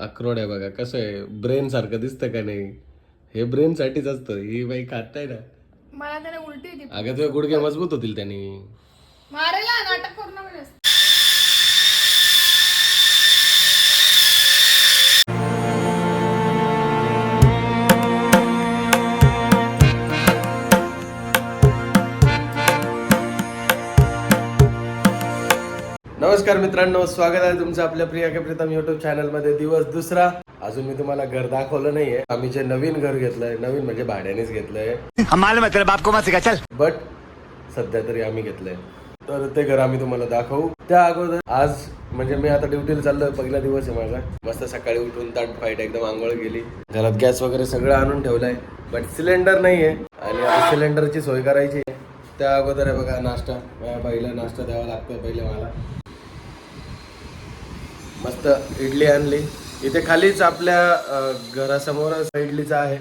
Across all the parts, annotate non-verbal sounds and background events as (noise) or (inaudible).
अक्रोड आहे बघा. कसं आहे? ब्रेन सारखं दिसतं का नाही? हे ब्रेन साठीच असतं. ही बाई खात नाही ना. मला त्याने उलटी होती अगं तुझे गुडघे मजबूत होतील त्यांनी. मारायला नाटक नमस्कार मित्रांनो स्वागत आहे तुमचं आपल्या प्रिया के प्रीतम युट्यूब चॅनलमध्ये दिवस दुसरा. अजून मी तुम्हाला घर दाखवलं नाहीये. आम्ही जे नवीन घर घेतलंय नवीन म्हणजे भाड्यानेच घेतलंय. हम मालूम तेरे बाप को मत सिखा चल. बट सध्या तरी आम्ही घेतलंय. तर ते घर आम्ही तुम्हाला दाखवू. त्या अगोदर आज म्हणजे मी आता ड्युटीला चाललोय पहिला दिवस आहे माझा. मस्त सकाळी उठून ताट फाईट एकदम आंघोळ गेली घरात गॅस वगैरे सगळं आणून ठेवलंय. बट सिलेंडर नाहीये. आणि आता सिलेंडरची सोय करायची आहे. त्या अगोदर आहे बघा नाश्ता. बाईला नाश्ता द्यावा लागतोय पहिले मला. मस्त इडली आणली. इथे खालीच आपल्या घरासमोर घरासमोरच इडलीचा आहे.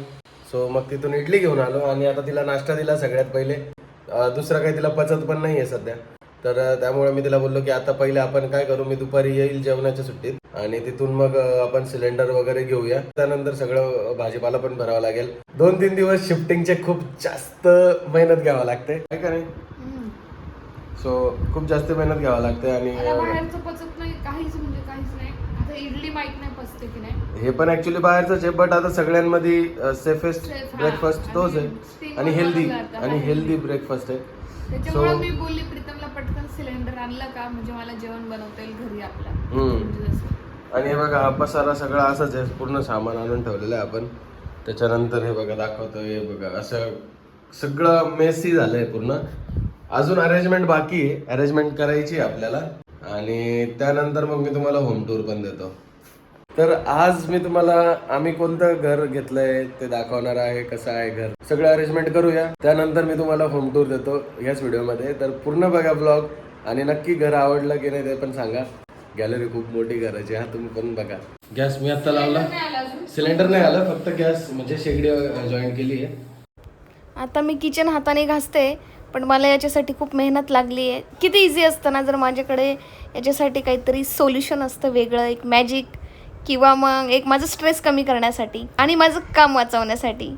सो मग तिथून इडली घेऊन आलो आणि आता तिला नाश्ता दिला सगळ्यात पहिले. दुसरा दुसरं काही तिला पचत पण नाही आहे सध्या. तर त्यामुळे मी तिला बोललो की आता पहिले आपण काय करू? मी दुपारी येईल जेवणाच्या सुट्टीत आणि तिथून मग आपण सिलेंडर वगैरे घेऊया. त्यानंतर सगळं भाजीपाला पण भरावा लागेल. दोन तीन दिवस शिफ्टिंगचे खूप जास्त मेहनत घ्यावं लागते. काय का नाही सो खूप जास्त मेहनत घ्यावं लागते आणि मला अ, बाहेरचं पचत नाही काहीच म्हणजे काहीच नाही आता इडली माहीत नाही पचते की नाही हे पण ऍक्च्युली बाहेरच आहे बट आता सगळ्यांमध्ये सेफेस्ट. ब्रेकफास्ट तोच आहे आणि हेल्दी आणि हेल्दी. ब्रेकफास्ट आहे त्याच्यामुळे मी बोलली प्रीतमला पटकन सिलेंडर आणलं का म्हणजे मला जेवण बनवता येईल घरी आपला. म्हणजे. आणि हे बघा हा पसारा सगळा असंच आहे पूर्ण सामान आणून ठेवलेलं आहे आपण त्याच्यानंतर हे बघा दाखवतो हे बघा असं सगळं मेसी झालंय पूर्ण अजून अरेंजमेंट बाकी आहे. अरेंजमेंट करायची आहे आपल्याला. आणि त्यानंतर मग मी तुम्हाला होम टूर पण देतो. तर आज मी तुम्हाला आम्ही कोणतं घर घेतलंय ते दाखवणार आहे कसं आहे घर. सगळं अरेंजमेंट करूया. त्यानंतर मी तुम्हाला होम टूर देतो ह्याच व्हिडिओमध्ये तर पूर्ण बघा ब्लॉग आणि नक्की घर आवडलं की नाही ते पण सांगा. गॅलरी खूप मोठी घराची हा तुम्ही पण बघा. गॅस मी आता लावला. सिलेंडर नाही आलं फक्त गॅस म्हणजे शेगडी जॉईन केली आहे. आता मी किचन हाताने घासते. पण मला याच्यासाठी खूप मेहनत लागली आहे. किती इझी असतं ना जर माझ्याकडे याच्यासाठी काहीतरी सोल्युशन असतं वेगळं एक मॅजिक किंवा मग एक माझं स्ट्रेस कमी करण्यासाठी आणि माझं काम वाचवण्यासाठी.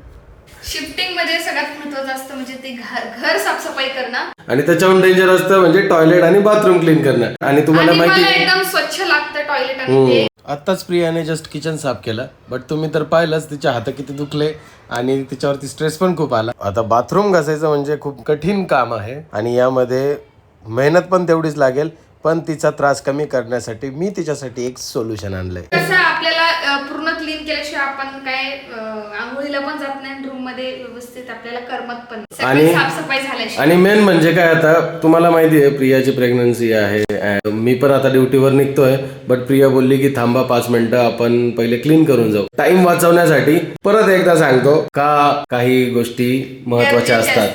शिफ्टिंगमध्ये सगळ्यात महत्वाचं असतं म्हणजे ते घर घर साफसफाई करणं. आणि त्याच्याहून डेंजर असतं म्हणजे टॉयलेट आणि बाथरूम क्लीन करणं. आणि तुम्हाला आणि माहिती मला एकदम स्वच्छ लागतं टॉयलेट आणि ते. आत्ताच प्रियाने जस्ट किचन साफ केलं बट तुम्ही तर पाहिलंच तिचे हात किती दुखले आणि तिच्यावरती स्ट्रेस पण खूप आला. आता बाथरूम घासायचं म्हणजे खूप कठीण काम आहे आणि यामध्ये मेहनत पण तेवढीच लागेल पण तिचा त्रास कमी करण्यासाठी मी तिच्यासाठी एक सोल्युशन आणलंय. कसं आपल्याला पूर्ण क्लीन केल्याशिवाय आपण काय आंघोळीला पण जात नाही रूममध्ये व्यवस्थित आपल्याला करमत पण. आणि- सगळी साफसफाई झाल्याशिवाय. आणि मेन म्हणजे काय आता तुम्हाला माहिती आहे प्रियाची प्रेग्नन्सी आहे. अं, मी पण आता ड्युटीवर निघतोय बट प्रिया बोलली की थांबा पाच मिनिटं आपण पहिले क्लीन करून जाऊ. टाइम वाचवण्यासाठी परत एकदा सांगतो का काही गोष्टी महत्त्वाच्या असतात.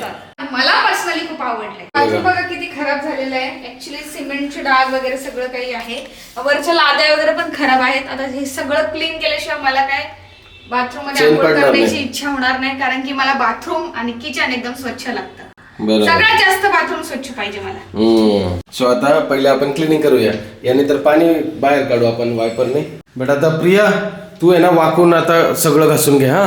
मला पर्सनली खूप आवडलंय. बाथरूम बघा किती खराब झालेलं आहे. ऍक्च्युली सिमेंटचे डाग वगैरे सगळं काही आहे. वरच्या लाद्या वगैरे पण खराब आहेत. आता हे सगळं क्लीन केल्याशिवाय मला काय बाथरूममध्ये आंघोळ करण्याची. इच्छा होणार नाही कारण की मला बाथरूम आणि किचन एकदम स्वच्छ लागतं. बरोबर सगळ्यात जास्त बाथरूम स्वच्छ पाहिजे मला. सो आता पहिले आपण क्लिनिंग करूया. याने तर पाणी बाहेर काढू आपण वायपरने बट आता प्रिया तू आहे ना वाकून आता सगळं घासून घे हा.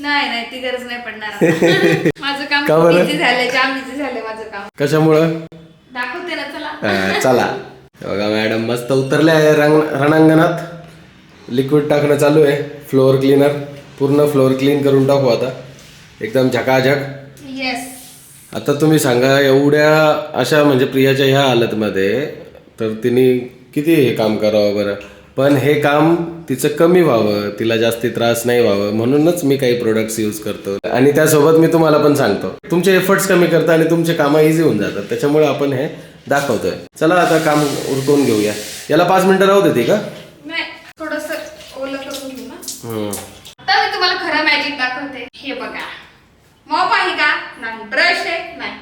नाही नाही ती गरज नाही पडणार आता. (laughs) माझं काम का बरं? इझी झालंय जाम इझी झालंय माझं काम. कशामुळं? दाखवते ना चला. चला. बघा मॅडम मस्त उतरले आहे रंग रणांगणात. लिक्विड टाकणं चालू आहे फ्लोअर क्लीनर पूर्ण फ्लोअर क्लीन करून टाकू आता. एकदम झकाझक. येस आता तुम्ही सांगा एवढ्या अशा म्हणजे प्रियाच्या ह्या हालतमध्ये तर तिने किती हे काम करावं बरं? पण हे काम तिचं कमी व्हावं तिला जास्ती त्रास नाही व्हावं म्हणूनच मी काही प्रोडक्ट्स यूज करतो. आणि त्यासोबत मी तुम्हाला पण सांगतो तुमचे एफर्ट्स कमी करता आणि तुमचे कामं इझी होऊन जातात. त्याच्यामुळे आपण हे दाखवतोय. चला आता काम उरकून घेऊया. याला पाच मिनिटं राहू देते का थोडस ओलं करून घेऊ ना. हम्म. आता मी तुम्हाला खरं मॅजिक दाखवते. हे बघा. मॉप आहे का? नाही. ब्रश आहे? नाही.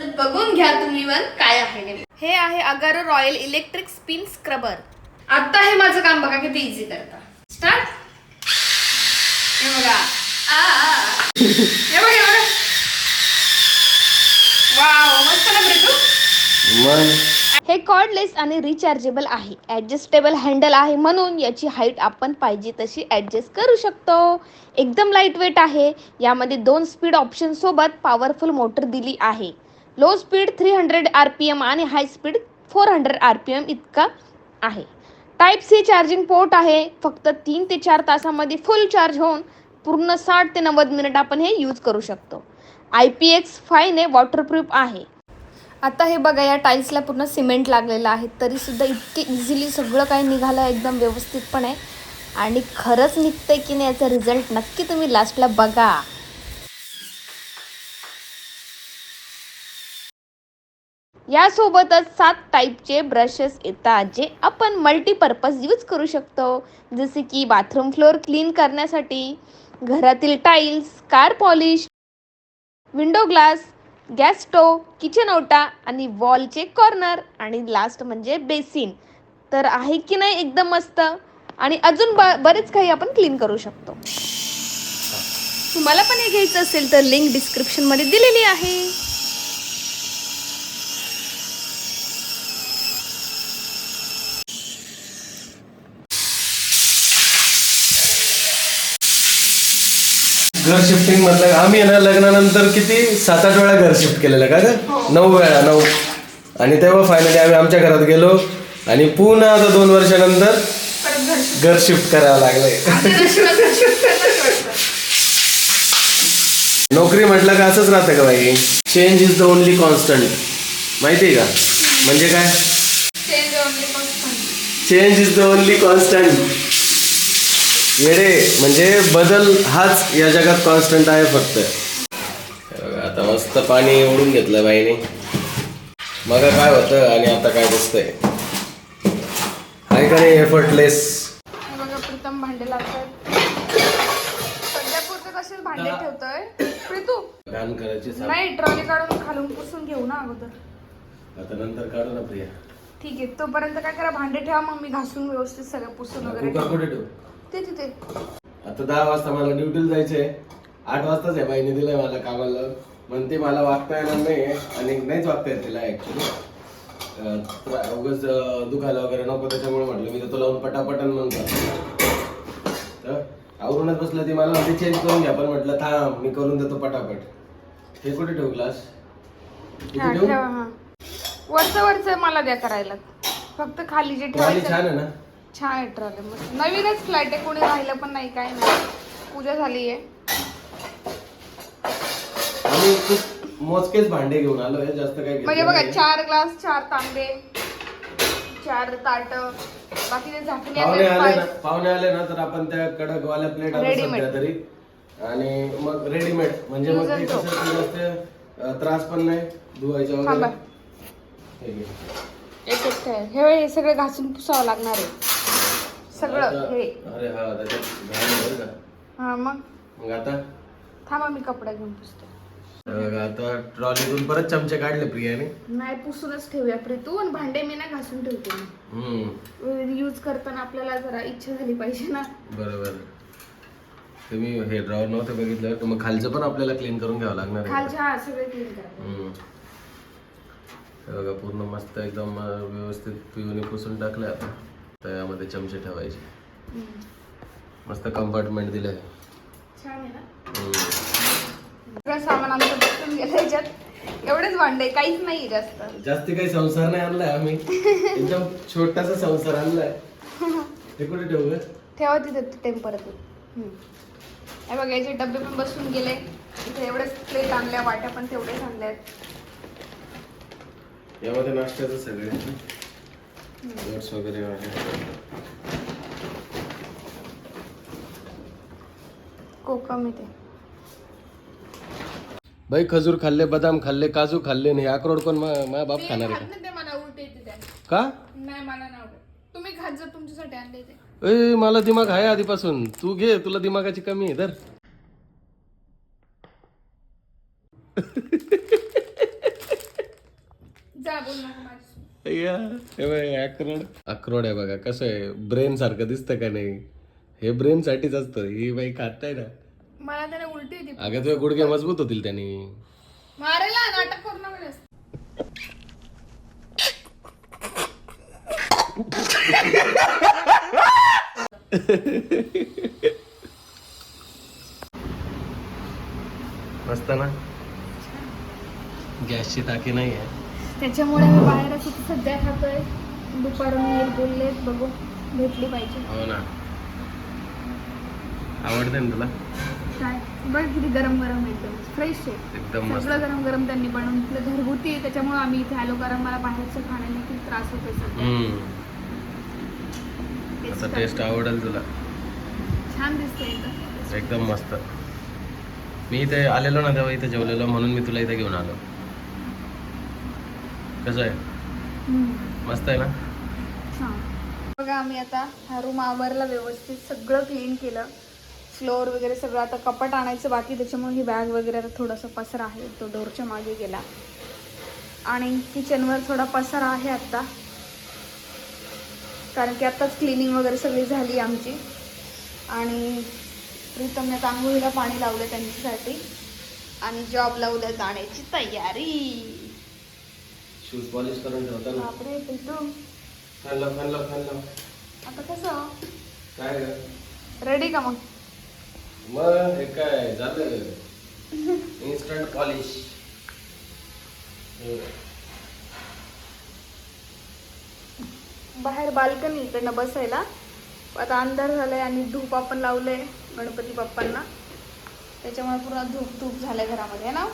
तर बघून घ्या तुम्ही वर काय आहे. हे आहे Agaro royal electric spin scrubber. आता हे माझं काम बघा किती इझी करता. स्टार्ट हे बघा. आ, आ, आ. हे बघा हे बघा. वाव मस्त ना प्रीतू? मग? हे कॉर्डलेस आणि रिचार्जेबल आहे. ॲडजस्टेबल हँडल आहे म्हणून याची हाईट आपण पाहिजे तशी ॲडजस्ट करू शकतो. एकदम लाइट वेट आहे. यामध्ये दोन स्पीड ऑप्शनसोबत पॉवरफुल मोटर दिली आहे. Low speed three hundred R P M आणि high speed four hundred R P M इतका आहे. टाईप सी चार्जिंग पोर्ट आहे. फक्त तीन ते चार तासामध्ये फुल चार्ज होऊन पूर्ण साठ ते नव्वद मिनिट आपण हे यूज करू शकतो. आय पी एक्स फायने वॉटरप्रूफ आहे. आता हे बघा या टाईल्सला पूर्ण सिमेंट लागलेलं आहे. तरीसुद्धा इतके इझिली सगळं काही निघालं एकदम व्यवस्थितपणे. आणि खरंच निघतंय की नाही याचा रिझल्ट नक्की तुम्ही लास्टला बघा. यासोबतच सात टाईपचे ब्रशेस येतात जे आपण मल्टीपर्पज यूज करू शकतो. जसे की बाथरूम फ्लोअर क्लीन करण्यासाठी घरातील tiles car polish window glass gas stove kitchen ओटा आणि वॉलचे कॉर्नर आणि लास्ट म्हणजे बेसिन तर आहे की नाही? एकदम मस्त. आणि अजून बरेच काही आपण क्लीन करू शकतो. तुम्हाला पण हे घ्यायचं असेल तर लिंक डिस्क्रिप्शनमध्ये दिलेली आहे. घर शिफ्टिंग म्हटलं आम्ही ना लग्नानंतर किती? सात आठ वेळा घर शिफ्ट केलेलं का ग? नऊ वेळा नऊ. आणि तेव्हा फायनली आम्ही आमच्या घरात गेलो. आणि पुन्हा आता दोन वर्षानंतर घर शिफ्ट करावं लागलंय. नोकरी म्हटलं का असंच राहतं का बाई? Change is the only constant माहिती का? म्हणजे काय. Change is the only constant येडे म्हणजे बदल हाच या जगात कॉन्स्टंट आहे फक्त. आता मस्त पाणी ओढून घेतलं बाईने. मग काय होतं आणि आता काय दिसतंय? आहे का नाही एफर्टलेस घाण करायची साफ. नाही ट्रॉली काढून खालून पुसून घेऊ ना अगोदर. आता नंतर काढू ना प्रिया. ठीक आहे तोपर्यंत काय करा भांडे ठेवा मग मी घासून व्यवस्थित सगळं पुसून वगैरे कुकर कुठे ठेवू? ते तिथे. आता दहा वाजता मला ड्युटीला जायचंय. आठ वाजताच आहे बाईने दिलंय मला कामाला. म्हणते मला वागता येणार नाही आणि नाहीच वागता येत तिला ऍक्च्युली उगाच अं, दुखायला वगैरे नको त्याच्यामुळे म्हटलं मी तर तुला लावून पटापटन म्हणतो. तर आवरूनच बसलं ती मला म्हणते चेंज करून घ्या. पण म्हटलं थांब मी करून देतो पटापट. हे कुठे ठेवू ग्लास? हा ठेवू? ठेवा हा. वरचं वरचं मला द्या करायला. फक्त खाली जे ठेवायचं छान आहे ना? छान आहे ट्रॉली मस्त. नवीनच फ्लाईट आहे कोणी राहिलं पण नाही काय नाही. पूजा झाली आहे आम्ही खूप मोजकेच भांडे घेऊन आलोय जास्त काही म्हणजे घेतलं बघा नाहीये. चार ग्लास चार तांबे चार ताट झाकणे पाहुणे आले ना पाहुणे आले ना तर आपण त्या कडक वाल्या प्लेट Readymade. सध्या तरी. आणि मग रेडीमेड म्हणजे मग ते. कसं जास्त अं, त्रास पण नाही धुवायचा थांबा. वगैरे हे घे. एक एक ठेव. हे हे सगळं घासून पुसावं लागणार आहे. सगळं आता- हे. अरे हा त्याच्यात घाण आहे बरं का. हा मग? मग आता? थांबा मी कपडा घेऊन पुसते. आता ट्रॉलीतून परत चमचे काढले प्रियाने. नाही पुसूनच ठेवूया प्रीतू आणि भांडे मी ना घासून ठेवते. मी हम्म. यूज करताना आपल्याला जरा इच्छा झाली पाहिजे ना. बरोबर. तुम्ही हे ड्रॉवर नव्हते बघितलं तर मग खालचं पण आपल्याला क्लीन करून घ्यावं लागणार आहे. खालच्या हा सगळे क्लीन करा. हम्म. हे बघा पूर्ण मस्त एकदम अं, व्यवस्थित पिऊने पुसून टाकलं आता तर यामध्ये चमचे ठेवायचे. हम्म. मस्त कंपार्टमेंट दिलं आहे छान आहे ना? हम्म. सगळं सामान आमचं बसून गेलं याच्यात. एवढेच भांडे काहीच नाही जास्त. जास्ती काही संसार नाही आणलाय आम्ही. एकदम छोटासा संसार आणलाय. (laughs) हे कुठे ठेवू ग? ठेवा तिथे टेम्परेचर हे बघा याचे डबे पण बसून गेले. इथे एवढेच प्लेट आणल्या वाट्या पण तेवढेच आणल्या यामध्ये नाश्त्याचं सगळे. वगैरे आहे. कोकम इथे. बाई खजूर खाल्ले बदाम खाल्ले काजू खाल्ले नाही अक्रोड कोण माझा बाप खाणार आहे ते मला उलटे येते त्या का? नाही मला नाही आवडत. तुम्ही खात जा तुमच्यासाठी आणले ते. ए मला दिमाग आहे आधीपासून. तू घे तुला दिमागाची कमी आहे. तर अक्रोड. अक्रोड आहे बघा कसं आहे ब्रेन सारखं दिसतं का नाही? हे ब्रेन साठीच असतं ही बाई खात आहे ना. मला त्याने उलटी अगं तुझे गुडघे मजबूत होतील त्यांनी. मारायला नाटक करू नका जास्त. मस्त ना? गॅसची टाकी नाही आहे. त्याच्यामुळे मी बाहेरच इथे सध्या खातोय. दुपारून येईल बोलले बघू भेटली पाहिजे. हो ना. आवडते ना तुला? काय? बघ किती गरम गरम एकदम फ्रेश आहे. एकदम मस्त. सगळं गरम गरम त्यांनी बनवून. घरगुती आहे त्याच्यामुळे आम्ही इथे आलो कारण मला बाहेरचं खाण्याने खूप त्रास होतोय सध्या. हम्म. आता टेस्ट. आवडेल तुला. छान दिसतंय एकदम एकदम मस्त. मी इथे आलेलो ना तेव्हा इथे जेवलेलो म्हणून मी तुला इथे घेऊन आलो. कसं आहे. मस्त आहे ना? बघा आम्ही आता हा रूम आवरला व्यवस्थित सगळं क्लीन केलं. फ्लोअर वगैरे सगळं आता कपाट आणायचं बाकी त्याच्यामुळे ही बॅग वगैरे आता थोडासा पसरा आहे. तो डोरच्या मागे गेला. आणि किचनवर थोडा पसारा आहे आत्ता कारण की आत्ताच क्लिनिंग वगैरे सगळी झाली आमची. आणि प्रीतमने तांबूळीला पाणी लावलं त्यांच्यासाठी. आणि जॉबला उद्या जाण्याची तयारी. शूज पॉलिश करून ठेवता ना? बापरे प्रीतम. लाव फॅन लाव आता कसं? काय ग? रेडी का मग? मग हे काय झालं? (laughs) इन्स्टंट पॉलिश बाहेर बाल्कनी इकडनं बसायला. आता अंधार झालाय आणि धूप आपण लावलंय गणपती बाप्पांना. त्याच्यामुळे पूर्ण धूप धूप झालंय घरामध्ये ना?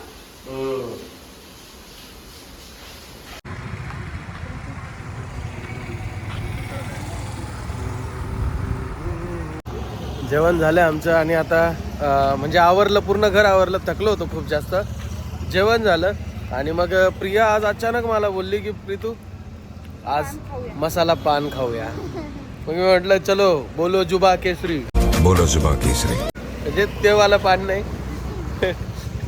जेवण झालं आमचं आणि आता म्हणजे आवरलं पूर्ण घर आवरलं थकलो होतो खूप जास्त. जेवण झालं आणि मग प्रिया आज अचानक मला बोलली की प्रीतू आज मसाला पान खाऊया. मग मी म्हटलं चलो बोलो जुबा केसरी. बोलो जुबा केसरी. म्हणजे ते वाला पान नाही.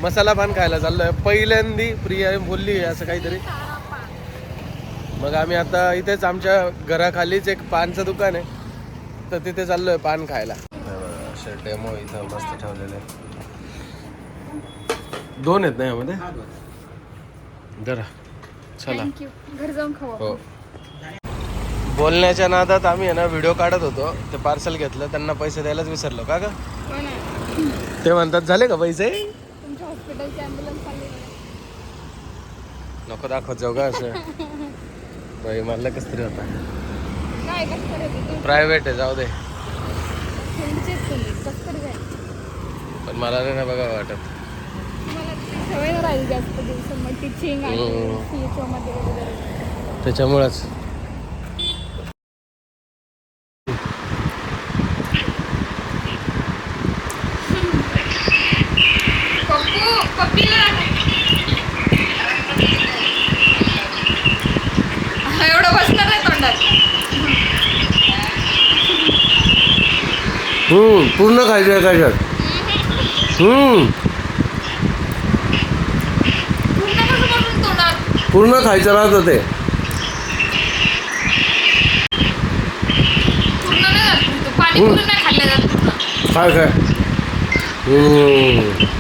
मसाला पान खायला चाललोय. पहिल्यांदी प्रिया बोलली असं काहीतरी. मग आम्ही आता इथेच आमच्या घराखालीच एक पानचं दुकान आहे. तर तिथे चाललोय पान खायला. असे डेमो इथं मस्त ठेवलेले. दोन आहेत ना यामध्ये? जरा. चला. घर जाऊन खाऊ हो. बोलण्याच्या नादात आम्ही ना व्हिडिओ काढत होतो. ते पार्सल घेतलं त्यांना पैसे द्यायलाच विसरलो का ग? हो ते म्हणतात झाले का पैसे? नको दाखवत जाऊ का असं. बाई मला कस तरी होता प्रायव्हेट आहे जाऊ दे. पण मला नाही ना बघा वाटत. तुम्हाला ती सवय नाही राहिली जास्त दिवस मग टीचिंग आणि हम्म. सी एच ओमध्ये वगैरे त्याच्यामुळंच पप्पू पप्पीला एवढं बसणार आहे तोंडात हम्म पूर्ण खायचं आहे त्याच्यात. हम्म. पूर्ण खायचं राहतं ते. काय काय? हम्म.